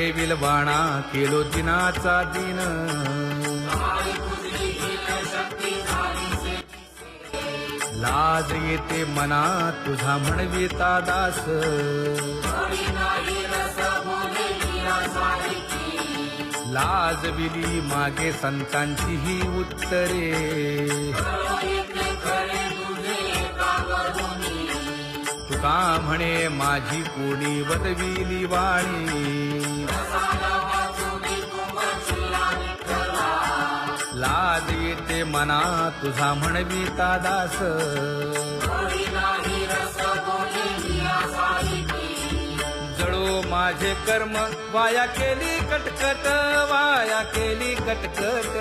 विलवाणा केलो दिनाचा दिन. लाज येते मना तुझा म्हणविता दास. लाज विली मागे संतांची ही उत्तरे. तुका म्हणे माझी कोणी बदविली वाणी. लाज येते मना तुझा म्हणविता दास. जळो माझे कर्म वाया केली कटकट वाया केली कटकट.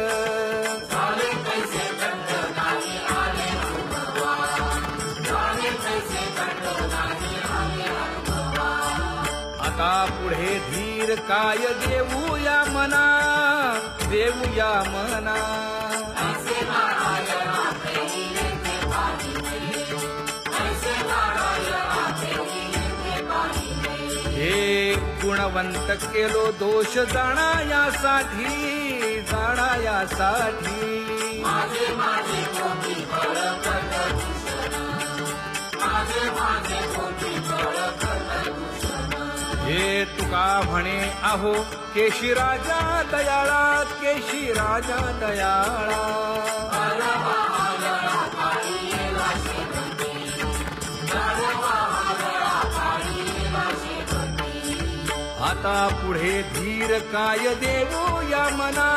आता पुढे धीर काय देऊया मना? देऊया मना. हे गुणवंत केलो दोष जाणायासाठी जाणायासाठी. हे तुका म्हणे आहो केशी राजा दयाळा केशी राजा दयाळा आता पुढे धीर काय देऊया मना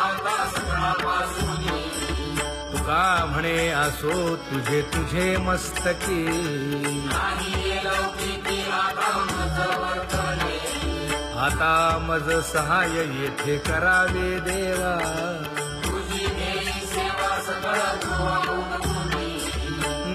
म्हणे असो तुझे तुझे मस्तकी. आता मज सहाय येथे करावे देवा.